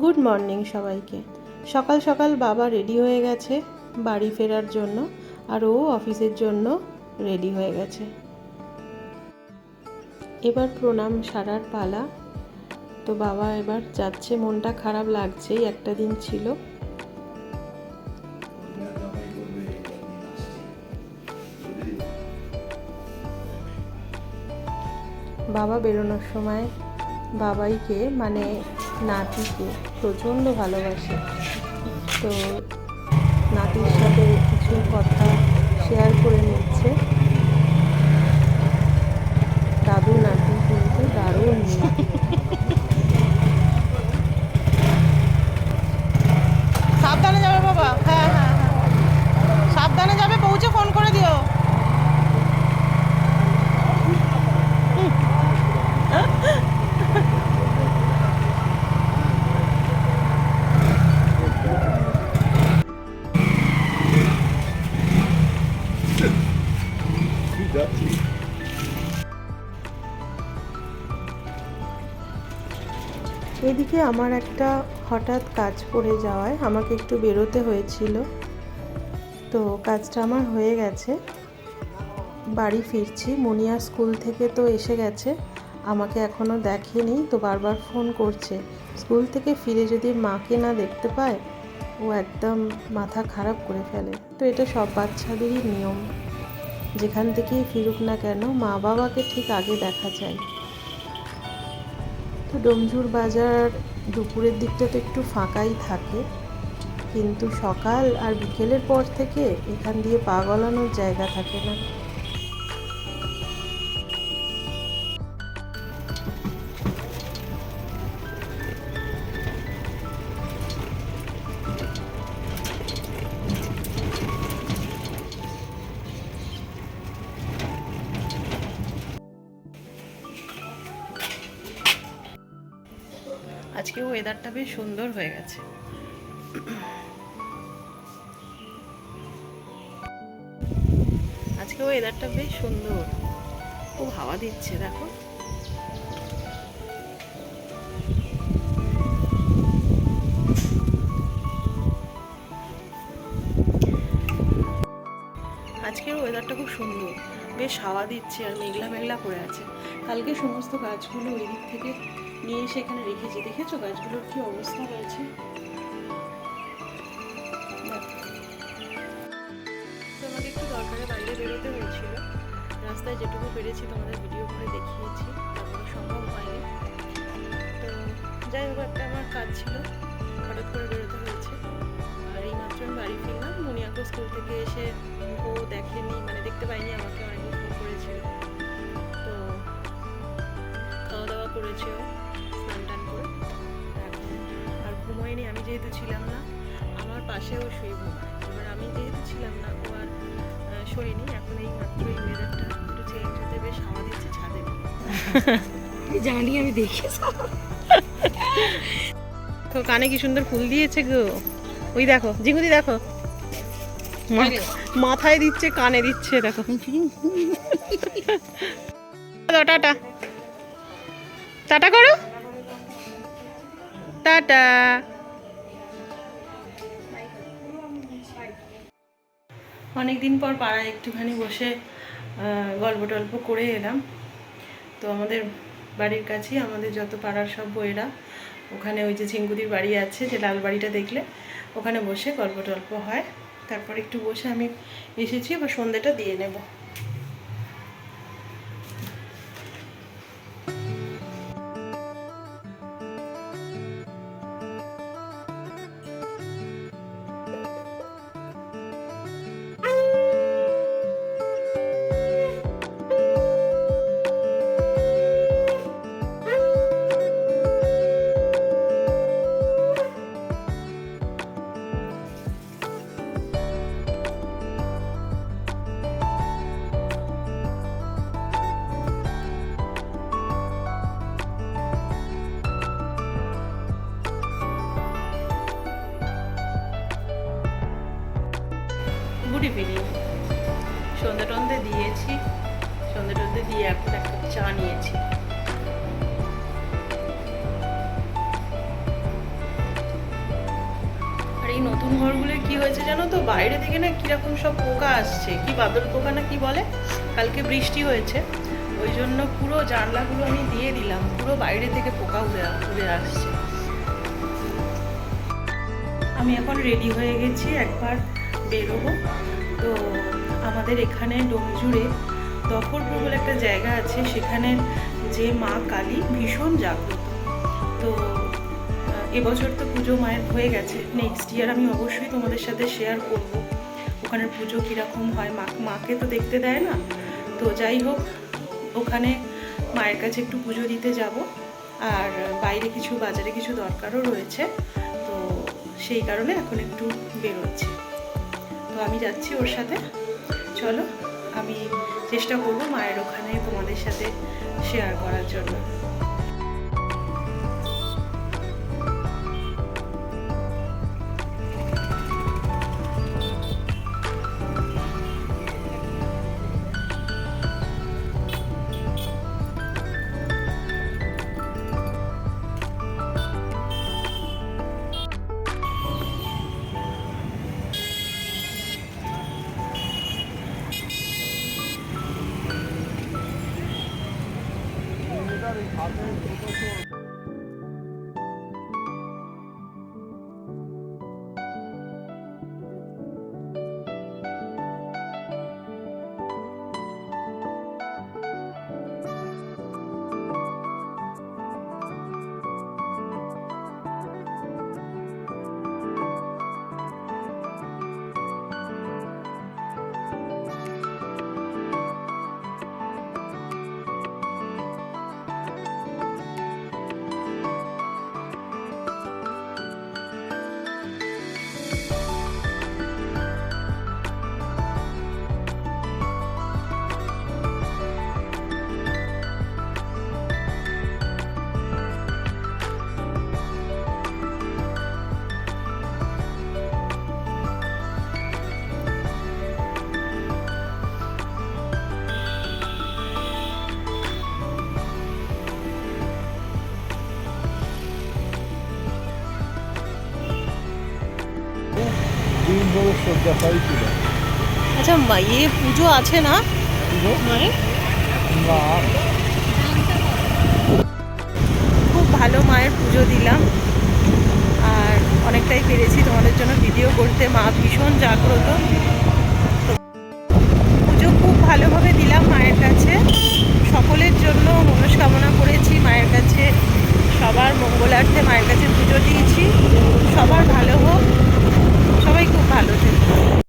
Good morning সবাইকে। সকাল সকাল বাবা রেডি হয়ে গেছে বাড়ি ফেরার জন্য আর ও অফিসের জন্য রেডি হয়ে গেছে। এবার প্রণাম সারার পালা। তো বাবা এবার যাচ্ছে, মনটা খারাপ লাগছেই, একটা দিন ছিল। বাবা বেরোনোর সময় বাবাইকে মানে নাতিকে প্রচণ্ড ভালোবাসে। তো নাতির সাথে কিছু কথা শেয়ার করে নিচ্ছে এদিকে আমার একটা হঠাৎ কাজ পড়ে যাওয়ায় আমাকে একটু বেরোতে হয়েছিল। তো কাজটা আমার হয়ে গেছে। বাড়ি ফিরছি। মুনিয়া স্কুল থেকে তো এসে গেছে। আমাকে এখনও দেখেনি, তো বারবার ফোন করছে। স্কুল থেকে ফিরে যদি মাকে না দেখতে পায়, ও একদম মাথা খারাপ করে ফেলে। তো এটা সব বাচ্চাদেরই নিয়ম। যেখান থেকেই ফিরুক না কেন মা বাবাকে ঠিক আগে দেখা চাই তো ডোমঝুর বাজার দুপুরের দিকটা তো একটু ফাঁকাই থাকে। কিন্তু সকাল আর বিকেলের পর থেকে এখান দিয়ে পা গলানোর জায়গা থাকে না। আজকে ওয়েদারটা বেশ সুন্দর হয়ে গেছে। আজকে ওয়েদারটা বেশ সুন্দর। খুব হাওয়া দিচ্ছে, দেখো। আজকের ওয়েদারটা খুব সুন্দর। বেশ হাওয়া দিচ্ছে আর মেঘলা মেঘলা করে আছে। কালকে সমস্ত গাছগুলো ওই দিক থেকে নিয়ে এসে এখানে রেখেছি। দেখেছ গাছগুলোর কি অবস্থা। তো আমাকে একটু দরকারে বাইরে বেরোতে হয়েছিল। রাস্তায় যেটুকু পেরেছি তোমাদের ভিডিও করে দেখিয়েছি তারপরে সম্ভব হয়নি। তো যাই হোক, একটা আমার কাজ ছিল, হঠাৎ করে বেরোতে হয়েছে। আর এই মাত্র আমি বাড়ি ফিরলাম। মুনিয়াকে স্কুল থেকে এসে ও দেখেনি মানে দেখতে পাইনি যেহেতু ছিলাম না আমার পাশেও শুয়ে ঘুমায় এবার আমি যেহেতু ছিলাম না ও আর শোয়নি এখন এই মাত্র এই ওয়েদারটা একটু চেঞ্জ হতে বেশ হাওয়া দিচ্ছে ছাদে। জানি আমি দেখে তো কানে কি সুন্দর ফুল দিয়েছে গো। ওই দেখো জিঙ্গুদি দেখো। মাথায় দিচ্ছে কানে দিচ্ছে দেখো। টাটা। টাটা করো। টাটা। অনেকদিন পর পাড়ায় একটুখানি বসে গল্প টল্প করে এলাম। তো আমাদের বাড়ির কাছেই, আমাদের যত পাড়ার সব বইয়েরা, ওখানে ওই যে ঝিঙ্গুদির বাড়ি আছে, যে লাল বাড়িটা দেখলে, ওখানে বসে গল্প টল্প হয়। তারপর একটু বসে আমি এসেছি, এবার সন্ধ্যাটা দিয়ে নেব। গুড ইভিনিং সন্ধে টন্ধে দিয়েছি। সন্ধে টন্ধে দিয়ে এখন একটা চা নিয়েছি। আর এই নতুন ঘরগুলোর কি হয়েছে জানো তো? বাইরে থেকে না কীরকম সব পোকা আসছে। কি বাদল পোকা না কি বলে? কালকে বৃষ্টি হয়েছে। ওই জন্য পুরো জানলাগুলো আমি দিয়ে দিলাম। পুরো বাইরে থেকে পোকা উড়ে উড়ে আসছে। আমি এখন রেডি হয়ে গেছি একবার বেরোবো। তো আমাদের এখানে ডোমজুড়ে দফরপুর বলে একটা জায়গা আছে। সেখানে যে মা কালী ভীষণ জাগ্রত। তো এবছর তো পুজো মায়ের হয়ে গেছে। নেক্সট ইয়ার আমি অবশ্যই তোমাদের সাথে শেয়ার করব। ওখানের পুজো কীরকম হয়? মা, মাকে তো দেখতে দেয় না। তো যাই হোক, ওখানে মায়ের কাছে একটু পুজো দিতে যাব। আর বাইরে কিছু বাজারে কিছু দরকারও রয়েছে। তো সেই কারণে এখন একটু বেরোচ্ছি। আমি যাচ্ছি ওর সাথে। চলো, আমি চেষ্টা করব মায়ের ওখানে তোমাদের সাথে শেয়ার করার জন্য। Hopper. শয্যাশায়ী ছিল। আচ্ছা মা- ইয়ে পুজো আছে না? খুব ভালো মায়ের পুজো দিলাম। আর অনেকটাই পেরেছি তোমাদের জন্য ভিডিও করতে। মা ভীষণ জাগ্রত। পুজো খুব ভালোভাবে দিলাম মায়ের কাছে। সকলের জন্য মনস্কামনা করেছি মায়ের কাছে। সবার মঙ্গলার্থে মায়ের কাছে পুজো দিয়েছি। সবার ভালো হোক। সবাই খুব ভালো থেকো।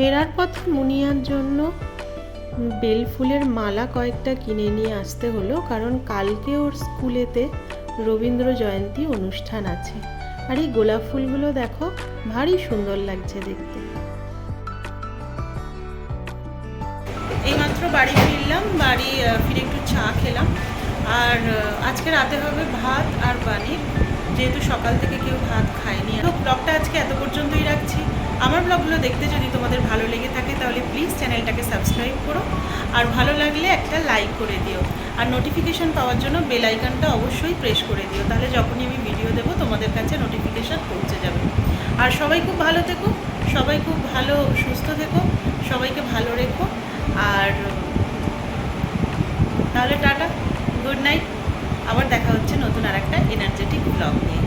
ফেরার পথে মুনিয়ার জন্য বেল ফুলের মালা কয়েকটা কিনে নিয়ে আসতে হলো, কারণ কালকে ওর স্কুলেতে রবীন্দ্র জয়ন্তী অনুষ্ঠান আছে। আর এই গোলাপ ফুলগুলো দেখো, ভারী সুন্দর লাগছে দেখতে। এইমাত্র বাড়ি ফিরলাম, বাড়ি ফিরে একটু চা খেলাম। আর আজকে রাতে হবে ভাত আর পানির, যেহেতু সকাল থেকে কেউ ভাত খায়নি। তো ব্লগটা আজকে এত পর্যন্তই আমার ব্লগগুলো দেখতে যদি তোমাদের ভালো লেগে থাকে, তাহলে প্লিজ চ্যানেলটাকে সাবস্ক্রাইব করো। আর ভালো লাগলে একটা লাইক করে দিও। আর নোটিফিকেশন পাওয়ার জন্য বেল আইকনটা অবশ্যই প্রেস করে দিও। তাহলে যখনই আমি ভিডিও দেবো, তোমাদের কাছে নোটিফিকেশান পৌঁছে যাবে। আর সবাই খুব ভালো থেকো, সবাই খুব ভালো সুস্থ থেকো, সবাইকে ভালো রেখো। আর তাহলে টাটা গুড নাইট আবার দেখা হচ্ছে নতুন আর একটা এনার্জেটিক ব্লগ নিয়ে।